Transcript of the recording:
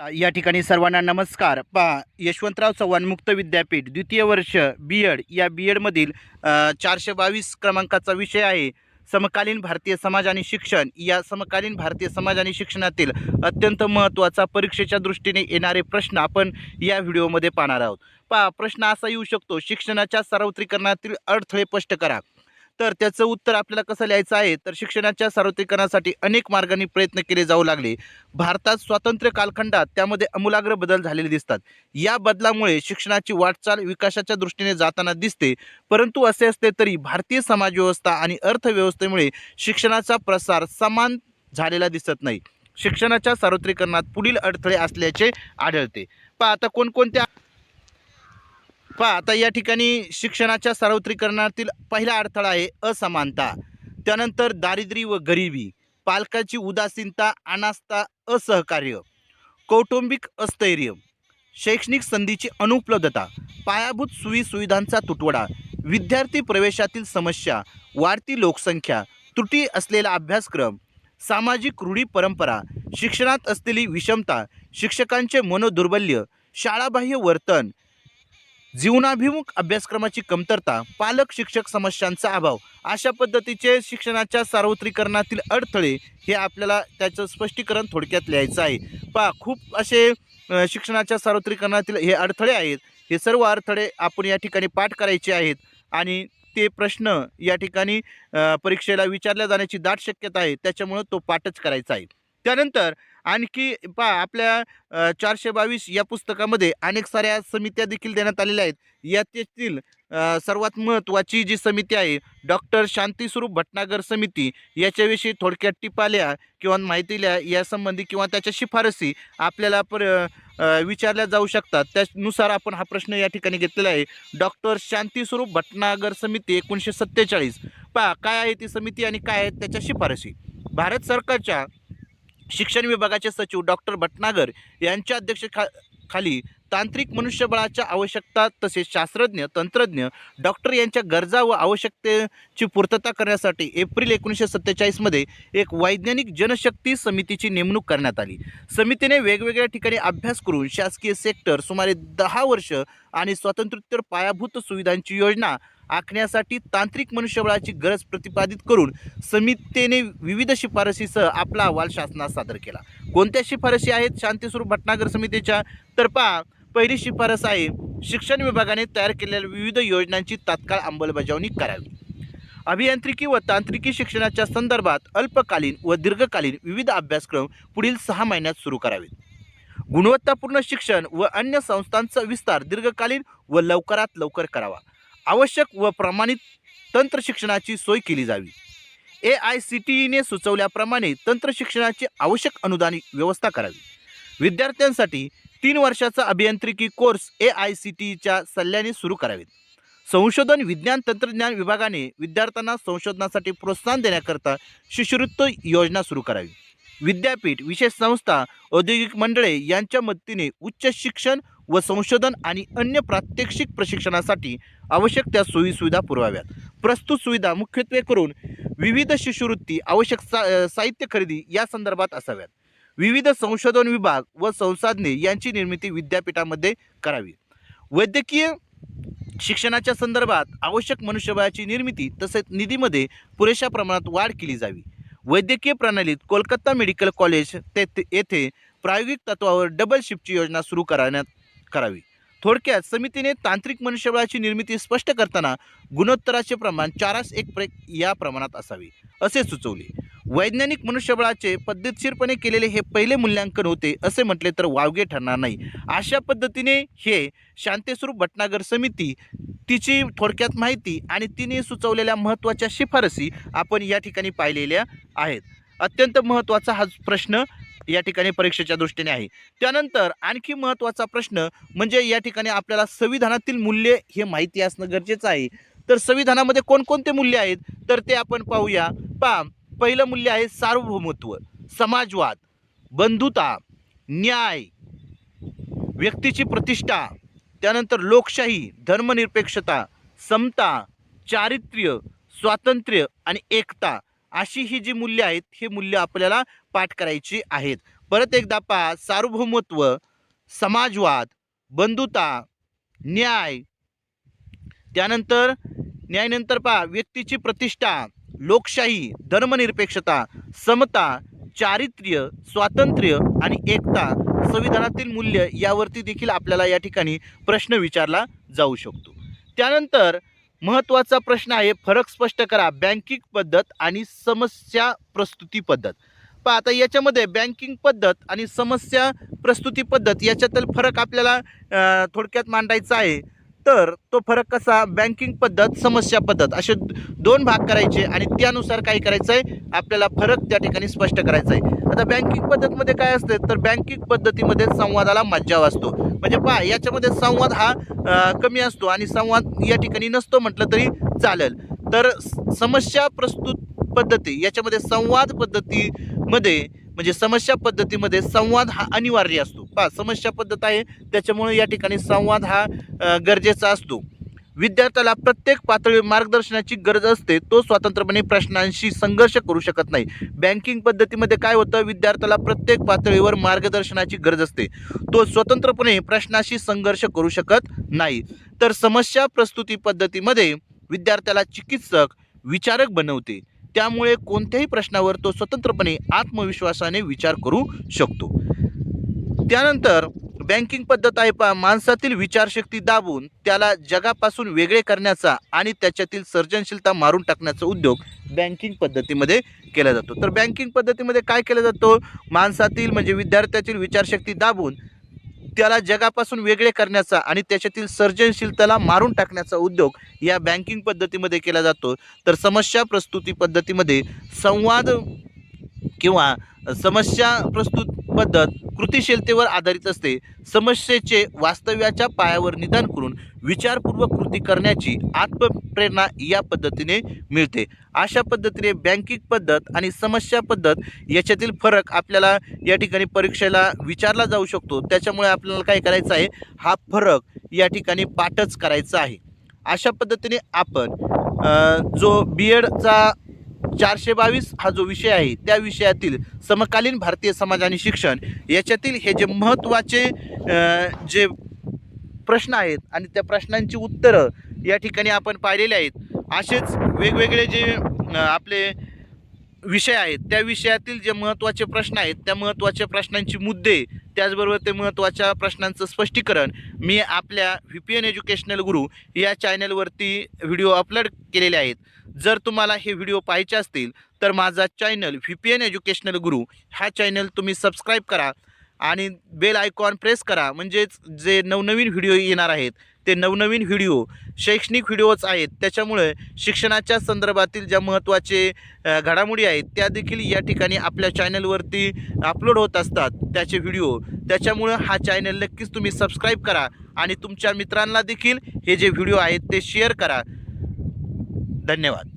या ठिकाणी सर्वांना नमस्कार. पा यशवंतराव चव्हाण मुक्त विद्यापीठ द्वितीय वर्ष बी एड या बी एडमधील चारशे बावीस क्रमांकाचा विषय आहे समकालीन भारतीय समाज आणि शिक्षण. या समकालीन भारतीय समाज आणि शिक्षणातील अत्यंत महत्त्वाचा परीक्षेच्या दृष्टीने येणारे प्रश्न आपण या व्हिडिओमध्ये पाहणार आहोत. पा प्रश्न असा येऊ शकतो शिक्षणाच्या सार्वत्रिकरणातील अडथळे स्पष्ट करा. तर त्याचं उत्तर आपल्याला कसं लिहायचं आहे? तर शिक्षणाच्या सार्वत्रिकरणासाठी अनेक मार्गांनी प्रयत्न केले जाऊ लागले. भारतात स्वातंत्र्य कालखंडात त्यामध्ये अमूलाग्र बदल झालेले दिसतात. या बदलामुळे शिक्षणाची वाटचाल विकासाच्या दृष्टीने जाताना दिसते. परंतु असे असले तरी भारतीय समाजव्यवस्था आणि अर्थव्यवस्थेमुळे शिक्षणाचा प्रसार समान झालेला दिसत नाही. शिक्षणाच्या सार्वत्रिकरणात पुढील अडथळे असल्याचे आढळते. पहा आता कोणकोणत्या पहा आता या ठिकाणी शिक्षणाच्या सार्वत्रिकरणातील पहिला अडथळा आहे असमानता. त्यानंतर दारिद्र्य व गरिबी पालकाची उदासीनता अनास्था असहकार्य कौटुंबिक अस्थैर्य शैक्षणिक संधीची अनुपलब्धता पायाभूत सुविसुविधांचा तुटवडा विद्यार्थी प्रवेशातील समस्या वाढती लोकसंख्या त्रुटी असलेला अभ्यासक्रम सामाजिक रूढी परंपरा शिक्षणात असलेली विषमता शिक्षकांचे मनोदुर्बल्य शाळाबाह्य वर्तन जीवनाभिमुख अभ्यासक्रमाची कमतरता पालक शिक्षक समस्यांचा अभाव अशा पद्धतीचे शिक्षणाच्या सार्वत्रिकरणातील अडथळे हे आपल्याला त्याचं स्पष्टीकरण थोडक्यात लिहायचं आहे. पहा खूप असे शिक्षणाच्या सार्वत्रिकरणातील हे अडथळे आहेत. हे सर्व अडथळे आपण या ठिकाणी पाठ करायचे आहेत आणि ते प्रश्न या ठिकाणी परीक्षेला विचारल्या जाण्याची दाट शक्यता आहे त्याच्यामुळं तो पाठच करायचा आहे. त्यानंतर आणखी पहा आपल्या चारशे बावीस या पुस्तकामध्ये अनेक साऱ्या समित्या देखील देण्यात आलेल्या आहेत. यातील सर्वात महत्त्वाची जी समिती आहे डॉक्टर शांतीस्वरूप भटनागर समिती याच्याविषयी थोडक्यात टिपाल्या किंवा माहिती लिहा. यासंबंधी किंवा त्याच्या शिफारसी आपल्याला पर विचारल्या जाऊ शकतात. त्यानुसार आपण हा प्रश्न या ठिकाणी घेतलेला आहे. डॉक्टर शांतीस्वरूप भटनागर समिती एकोणीसशे सत्तेचाळीस. पहा काय आहे ती समिती आणि काय आहेत त्याच्या शिफारसी? भारत सरकारच्या शिक्षण विभागाचे सचिव डॉक्टर भटनागर यांच्या अध्यक्षखा खाली तांत्रिक मनुष्यबळाच्या आवश्यकता तसेच शास्त्रज्ञ तंत्रज्ञ डॉक्टर यांच्या गरजा व आवश्यकतेची पूर्तता करण्यासाठी एप्रिल एकोणीसशे सत्तेचाळीसमध्ये एक वैज्ञानिक जनशक्ती समितीची नेमणूक करण्यात आली. समितीने वेगवेगळ्या ठिकाणी अभ्यास करून शासकीय सेक्टर सुमारे दहा वर्ष आणि स्वातंत्र्योत्तर पायाभूत सुविधांची योजना आखण्यासाठी तांत्रिक मनुष्यबळाची गरज प्रतिपादित करून समितीने विविध शिफारसीसह आपला अहवाल शासनास सादर केला. कोणत्या शिफारसी आहेत? शांतीस्वरूप भटनागर समितीच्या तर पहा पहिली शिफारस आहे शिक्षण विभागाने तयार केलेल्या विविध योजनांची तात्काळ अंमलबजावणी करावी. अभियांत्रिकी व तांत्रिकी शिक्षणाच्या संदर्भात अल्पकालीन व दीर्घकालीन विविध अभ्यासक्रम पुढील सहा महिन्यात सुरू करावेत. गुणवत्तापूर्ण शिक्षण व अन्य संस्थांचा विस्तार दीर्घकालीन व लवकरात लवकर करावा. आवश्यक व प्रमाणित तंत्र शिक्षणाची सोय केली जावी. ए आय सी टी ईने सुचवल्याप्रमाणे तंत्र शिक्षणाची आवश्यक अनुदान व्यवस्था करावी. विद्यार्थ्यांसाठी तीन वर्षाचा अभियांत्रिकी course A I C T ईच्या सल्ल्याने सुरू करावेत. संशोधन विज्ञान तंत्रज्ञान विभागाने विद्यार्थ्यांना संशोधनासाठी प्रोत्साहन देण्याकरता शिष्यवृत्त योजना सुरू करावी. विद्यापीठ विशेष संस्था औद्योगिक मंडळे यांच्या मदतीने उच्च शिक्षण व संशोधन आणि अन्य प्रात्यक्षिक प्रशिक्षणासाठी आवश्यक त्या सोयीसुविधा पुरवाव्यात. प्रस्तुत सुविधा मुख्यत्वे करून विविध शिष्यवृत्ती आवश्यक सा साहित्य खरेदी या संदर्भात असाव्यात. विविध संशोधन विभाग व संसाधने यांची निर्मिती विद्यापीठामध्ये करावी. वैद्यकीय शिक्षणाच्या संदर्भात आवश्यक मनुष्यबळाची निर्मिती तसेच निधीमध्ये पुरेशा प्रमाणात वाढ केली जावी. वैद्यकीय प्रणालीत कोलकाता मेडिकल कॉलेज ते- येथे प्रायोगिक तत्वावर डबल शिफ्टची योजना सुरू करण्यात करावी. थोडक्यात समितीने तांत्रिक मनुष्यबळाची निर्मिती स्पष्ट करताना गुणोत्तराचे प्रमाण चारास एक प्रे या प्रमाणात असावी असे सुचवले. वैज्ञानिक मनुष्यबळाचे पद्धतशीरपणे केलेले हे पहिले मूल्यांकन होते असे म्हटले तर वावगे ठरणार नाही. अशा पद्धतीने हे शांतेस्वरूप भटनागर समिती तिची थोडक्यात माहिती आणि तिने सुचवलेल्या महत्त्वाच्या शिफारसी आपण या ठिकाणी पाहिलेल्या आहेत. अत्यंत महत्त्वाचा हा प्रश्न या ठिकाणी परीक्षेच्या दृष्टीने आहे. त्यानंतर आणखी महत्त्वाचा प्रश्न म्हणजे या ठिकाणी आपल्याला संविधानातील मूल्य हे माहिती असणं गरजेचं आहे. तर संविधानामध्ये कोणकोणते मूल्य आहेत? तर ते आपण पाहूया. पहा पहिलं मूल्य आहे सार्वभौमत्व समाजवाद बंधुता न्याय व्यक्तीची प्रतिष्ठा त्यानंतर लोकशाही धर्मनिरपेक्षता समता चारित्र्य स्वातंत्र्य आणि एकता अशी ही जी मूल्य आहेत हे मूल्य आपल्याला पाठ करायची आहेत. परत एकदा पहा सार्वभौमत्व समाजवाद बंधुता न्याय. त्यानंतर न्यायनंतर पहा व्यक्तीची प्रतिष्ठा लोकशाही धर्मनिरपेक्षता समता चारित्र्य स्वातंत्र्य आणि एकता संविधानातील मूल्य यावरती देखील आपल्याला या ठिकाणी प्रश्न विचारला जाऊ शकतो. त्यानंतर महत्त्वाचा प्रश्न आहे फरक स्पष्ट करा बँकिंग पद्धत आणि समस्या प्रस्तुती पद्धत. पहा आता याच्यामध्ये बँकिंग पद्धत आणि समस्या प्रस्तुती पद्धत याच्यातील फरक आपल्याला थोडक्यात मांडायचा आहे. तर तो फरक कसा? बँकिंग पद्धत समस्या पद्धत असे दोन भाग करायचे आणि त्यानुसार काय करायचं आहे आपल्याला फरक त्या ठिकाणी स्पष्ट करायचा आहे आता बँकिंग पद्धतमध्ये काय असते? तर बँकिंग पद्धतीमध्ये संवादाला मज्जाव असतो. म्हणजे पहा याच्यामध्ये संवाद हा कमी असतो आणि संवाद या ठिकाणी नसतो म्हटलं तरी चालेल. तर समस्या प्रस्तुत पद्धती याच्यामध्ये संवाद पद्धती मध्ये म्हणजे समस्या पद्धतीमध्ये संवाद हा अनिवार्य असतो. पहा समस्या पद्धत आहे त्याच्यामुळे या ठिकाणी संवाद हा गरजेचा असतो. विद्यार्थ्याला प्रत्येक पातळीवर मार्गदर्शनाची गरज असते तो स्वतंत्रपणे प्रश्नांशी संघर्ष करू शकत नाही. बँकिंग पद्धतीमध्ये काय होतं विद्यार्थ्याला प्रत्येक पातळीवर मार्गदर्शनाची गरज असते. तो स्वतंत्रपणे प्रश्नाशी संघर्ष करू शकत नाही. तर समस्या प्रस्तुती पद्धतीमध्ये विद्यार्थ्याला चिकित्सक विचारक बनवते. त्यामुळे कोणत्याही प्रश्नावर तो स्वतंत्रपणे आत्मविश्वासाने विचार करू शकतो. त्यानंतर बँकिंग पद्धत आहे पहा माणसातील विचारशक्ती दाबून त्याला जगापासून वेगळे करण्याचा आणि त्याच्यातील सर्जनशीलता मारून टाकण्याचा उद्योग बँकिंग पद्धतीमध्ये केला जातो. तर बँकिंग पद्धतीमध्ये काय केलं जातो? माणसातील म्हणजे विद्यार्थ्यातील विचारशक्ती दाबून त्याला जगापासून वेगळे करण्याचा आणि त्याच्यातील सर्जनशीलतेला मारून टाकण्याचा उद्योग या बँकिंग पद्धतीमध्ये केला जातो. तर समस्या प्रस्तुती पद्धतीमध्ये संवाद किंवा समस्या प्रस्तुत पद्धत कृतिशीलतेवर आधारित असते. समस्येचे वास्तव्याच्या पायावर निदान करून विचारपूर्वक कृती करण्याची आत्मप्रेरणा या पद्धतीने मिळते. अशा पद्धतीने बँकिंग पद्धत आणि समस्या पद्धत याच्यातील फरक आपल्याला या ठिकाणी परीक्षेला विचारला जाऊ शकतो. त्याच्यामुळे आपल्याला काय करायचं आहे? हा फरक या ठिकाणी पाठच करायचा आहे. अशा पद्धतीने आपण जो बी एडचा चारशे बावीस हा जो विषय आहे त्या विषयातील समकालीन भारतीय समाज आणि शिक्षण याच्यातील हे जे महत्त्वाचे जे प्रश्न आहेत आणि त्या प्रश्नांची उत्तरं या ठिकाणी आपण पाहिलेले आहेत. असेच वेगवेगळे जे आपले विषय आहेत त्या विषयातील जे महत्त्वाचे प्रश्न आहेत त्या महत्त्वाच्या प्रश्नांची मुद्दे त्याचबरोबर ते महत्त्वाच्या प्रश्नांचं स्पष्टीकरण मी आपल्या व्ही पी एन एज्युकेशनल गुरु या चॅनलवरती व्हिडिओ अपलोड केलेले आहेत. जर तुम्हाला हे व्हिडिओ पाहायचे असतील तर माझा channel V P N educational Guru हा चॅनल तुम्ही सबस्क्राईब करा आणि बेल आयकॉन प्रेस करा. म्हणजेच जे नवनवीन व्हिडिओ येणार आहेत ते नवनवीन व्हिडिओ शैक्षणिक व्हिडिओज आहेत त्याच्यामुळे शिक्षणाच्या संदर्भातील ज्या महत्त्वाचे घडामोडी आहेत त्या देखील या ठिकाणी आपल्या चॅनलवरती अपलोड होत असतात त्याचे व्हिडिओ. त्याच्यामुळं हा चॅनल नक्कीच तुम्ही सबस्क्राईब करा आणि तुमच्या मित्रांना देखील हे जे व्हिडिओ आहेत ते शेअर करा. धन्यवाद.